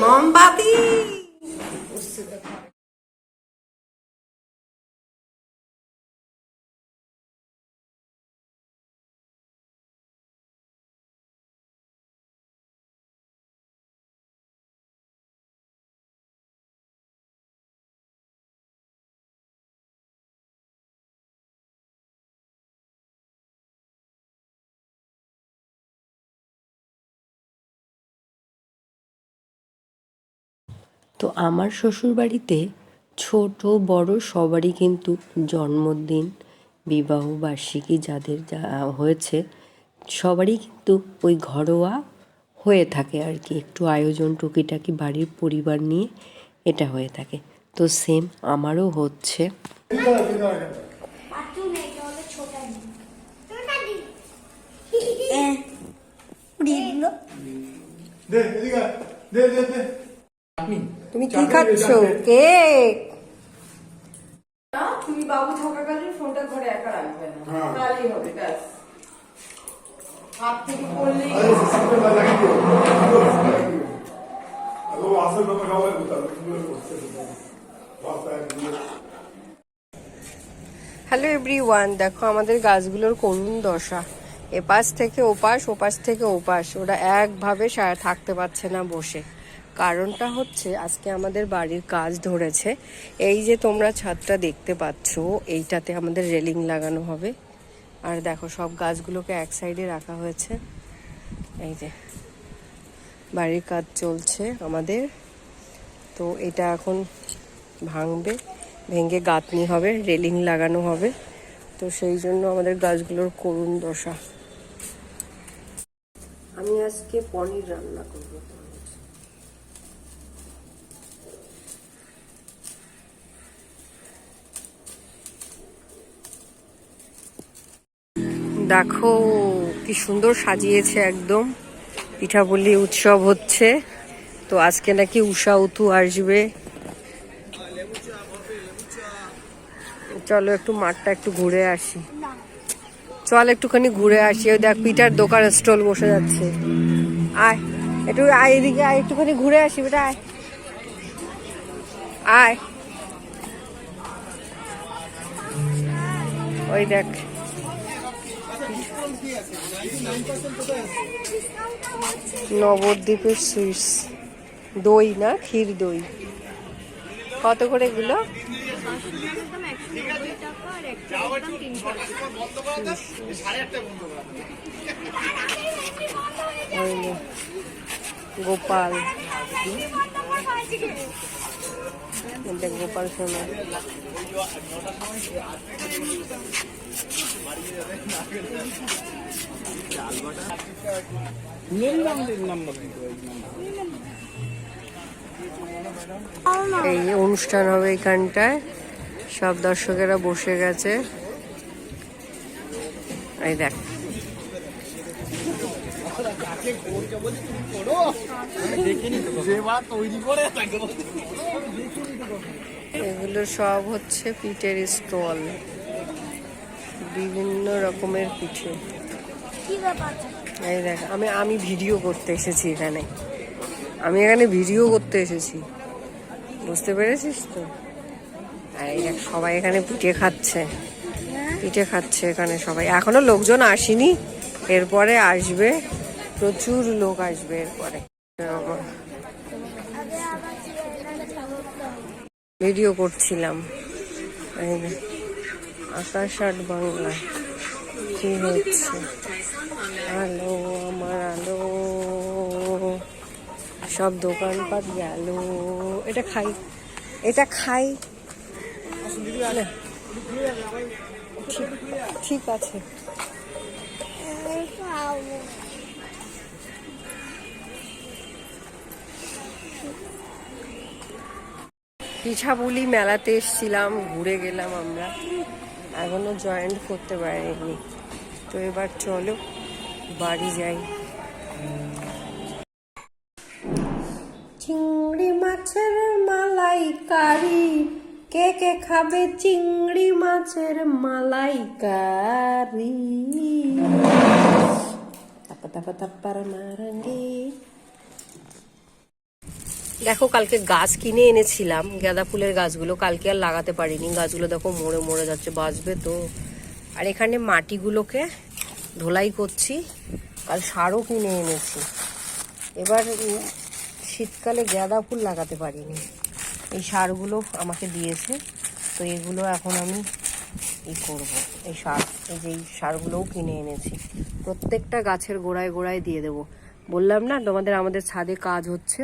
মোমবাতি! তো আমার শ্বশুরবাড়িতে ছোট বড় সবারই কিন্তু জন্মদিন বিবাহ বার্ষিকী যাদের যা হয়েছে সবারই কিন্তু ওই ঘরোয়া হয়ে থাকে আর কি। একটু আয়োজন টুকিটাকি বাড়ির পরিবার নিয়ে এটা হয়ে থাকে। তো সেম আমারও হচ্ছে। দে এদিকে দে দে দে। তুমি কি খাচ্ছ? কেক! তুমি বাবু থাকাকালীন ফোনটা ঘরে একা রাখবে না। হ্যাঁ। হবে ব্যাস। হাত থেকে পড়লেই আসল হ্যালো এভরিওয়ান দেখো আমাদের গাছগুলোর করুণ দশা। এপাশ থেকে ওপাশ ওপাশ থেকে ওপাশ। ওরা একভাবে সা- থাকতে পারছে না বসে। কারণটা হচ্ছে আজকে আমাদের বাড়ির কাজ ধরেছে। এই যে তোমরা ছাদটা দেখতে পাচ্ছ, এইটাতে আমাদের রেলিং লাগানো হবে। আর দেখো, সব গাছগুলোকে এক সাইডে রাখা হয়েছে। এই যে, বাড়ির কাজ চলছে আমাদের। তো এটা এখন ভাঙবে, ভেঙে গাঁথনি হবে, রেলিং লাগানো হবে। তো সেই জন্য আমাদের গাছগুলোর করুণ দশা। আমি আজকে পনির রান্না করব। দেখো কি সুন্দর সাজিয়েছে একদম। পিঠাপুলি উৎসব হচ্ছে। তো আজকে নাকি উষা উতু আসবে। চলো একটু মাঠটা একটু ঘুরে আসি। চল একটুখানি ঘুরে আসি। ওই দেখ পিঠার দোকান স্টল বসে যাচ্ছে। আয়, একটু আয় এদিকে আয়, একটুখানি ঘুরে আসি বেটা, আয়। আয়। ওই দেখ। নবদ্বীপের সুইটস। দই না ক্ষীর দই। কত করে এগুলো? গোপাল। গোপাল সোনা। এই অনুষ্ঠান হবে এখানটায়। সব দর্শকেরা বসে গেছে। এই দেখ। এগুলো সব হচ্ছে পিঠের স্টল। বিভিন্ন রকমের পিঠে। এই দেখ আমি আমি ভিডিও করতে এসেছি এখানে। আমি এখানে ভিডিও করতে এসেছি। বুঝতে পেরেছিস তো? আর এই দেখ সবাই এখানে পিঠে খাচ্ছে। পিঠে খাচ্ছে এখানে সবাই। এখনও লোকজন আসেনি। এরপরে আসবে। প্রচুর লোক আসবে এরপরে। ভিডিও করছিলাম। আকাশ আট বাংলা। কি হচ্ছে? আলো, আমার আলো। সব দোকানপাট গেল। এটা খাই। এটা খাই। ঠিক- আছে। পিঠাপুলি মেলাতে এসছিলাম, ঘুরে গেলাম আমরা। এখনও জয়েন্ট করতে পারিনি। তো এবার চলো। বাড়ি যাই। চিংড়ি মাছের মালাইকারি কে কে খাবে চিংড়ি মাছের মালাইকারি? তাপা তাপা মারাঙ্গি। দেখো কালকে গাছ কিনে এনেছিলাম। গাঁদা ফুলের গাছগুলো কালকে আর লাগাতে পারিনি। গাছগুলো দেখো মরে মরে যাচ্ছে বাঁচবে তো। আর এখানে মাটিগুলোকে ধোলাই করছি। কাল সারও কিনে এনেছি। এবার শীতকালে গাঁদা ফুল লাগাতে পারিনি। এই সারগুলো আমাকে দিয়েছে। তো এগুলো এখন আমি ই করব। এই সার, এই যে সারগুলোও কিনে এনেছি। প্রত্যেকটা গাছের গোড়ায় গোড়ায় দিয়ে দেবো। বললাম না, তোমাদের আমাদের ছাদে কাজ হচ্ছে।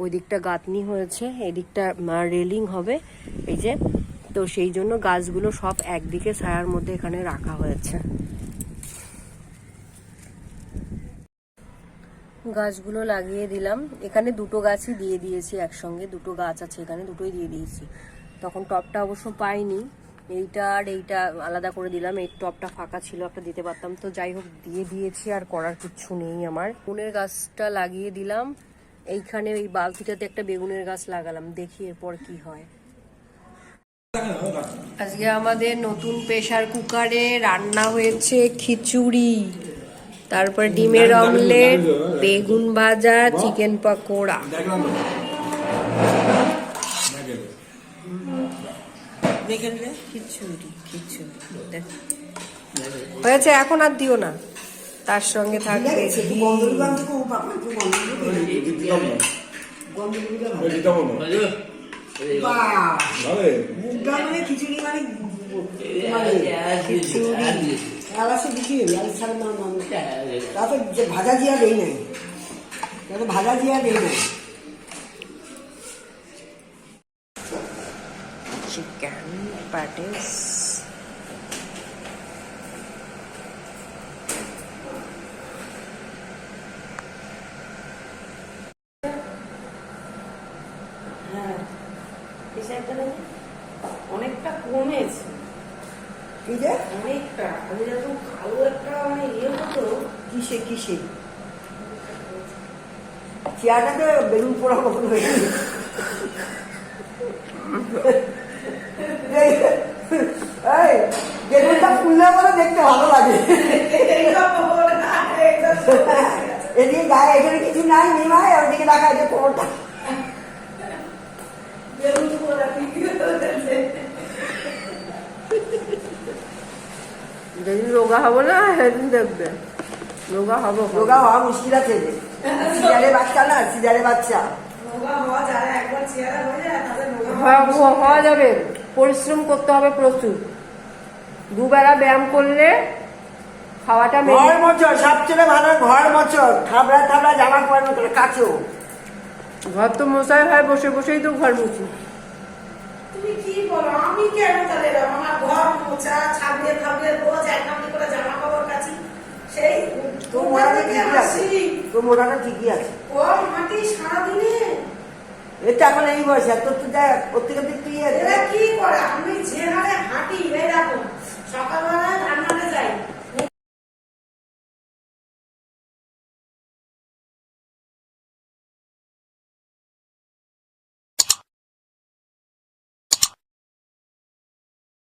ওই দিকটা গাঁথনি হয়েছে এদিকটা রেলিং হবে। এই যে, তো সেই জন্য গাছগুলো সব একদিকে ছায়ার মধ্যে এখানে রাখা হয়েছে। গাছগুলো লাগিয়ে দিলাম। এখানে দুটো গাছই দিয়ে দিয়েছি একসঙ্গে। দুটো গাছ আছে এখানে, দুটোই দিয়ে দিয়েছি। তখন টপটা অবশ্য পাইনি। এইটা আর এইটা আলাদা করে দিলাম। এই টপটা ফাঁকা ছিল, একটা দিতে পারতাম। তো যাই হোক, দিয়ে দিয়েছি, আর করার কিচ্ছু নেই আমার। বেগুনের গাছটা লাগিয়ে দিলাম। এইখানে এই বালতিটাতে একটা বেগুনের গাছ লাগালাম। দেখি এরপর কি হয়। আজকে আমাদের নতুন প্রেশার কুকারে রান্না হয়েছে খিচুড়ি। তারপর ডিমের অমলেট বেগুন ভাজা চিকেন পকোড়া। খিচুড়ি খিচুড়ি। হয়েছে এখন আর দিও না তার সঙ্গে থাকবে ঘি। ওই দিতে হবে না। ভালো? খিচুড়ি মানে মানে খিচুড়ি আলাসে দিছি আলাসে না মানে তাতে যে ভাজা জিয়া দেই নাই তাতে ভাজা জিয়া দেই নাই চিকেন প্যাটিস অনেকটা কমেছে কি যে অনেকটা আমি যখন কালো একটা মানে ইয়ে হতো কিসে কিসে? চেয়ারটাতে বেলুন পোড়া মতন হয়ে গেছে। এই, এই, বেলুনটা ফুললে বলে দেখতে ভালো লাগে। এদিকে গায়ে এখানে কিছু নাই নিমায় ওদিকে দেখা আছে কোমরটা যেদিন রোগা হব না সেদিন দেখবে। রোগা হব। রোগা হওয়া মুশকিল আছে। সিজারে বাচ্চা না সিজারে বাচ্চা। হওয়া হয়ে হওয়া- যাবে। পরিশ্রম করতে হবে প্রচুর। দুবেলা ব্যায়াম করলে খাওয়াটা ঘর মোচর সবচেয়ে ভালো ঘর মোচর থাবড়া থাবড়া জামা পরানো তোর কাছো ঘর তো মশাই হয় বসে বসেই তো ঘর মুছি। তুমি কি বলো? আমি কেন তাহলে আমার ঘর মোচা ছাগলে থাকলে রোজ এক নামে করে জামা কাপড় কাছি সেই তোমার থেকে আসি। মোড়াটা ঠিকই আছে। ও মাটি সারাদিনে। এটা এখন এই বয়সে তোর তো যা প্রত্যেকের দিক তুই কি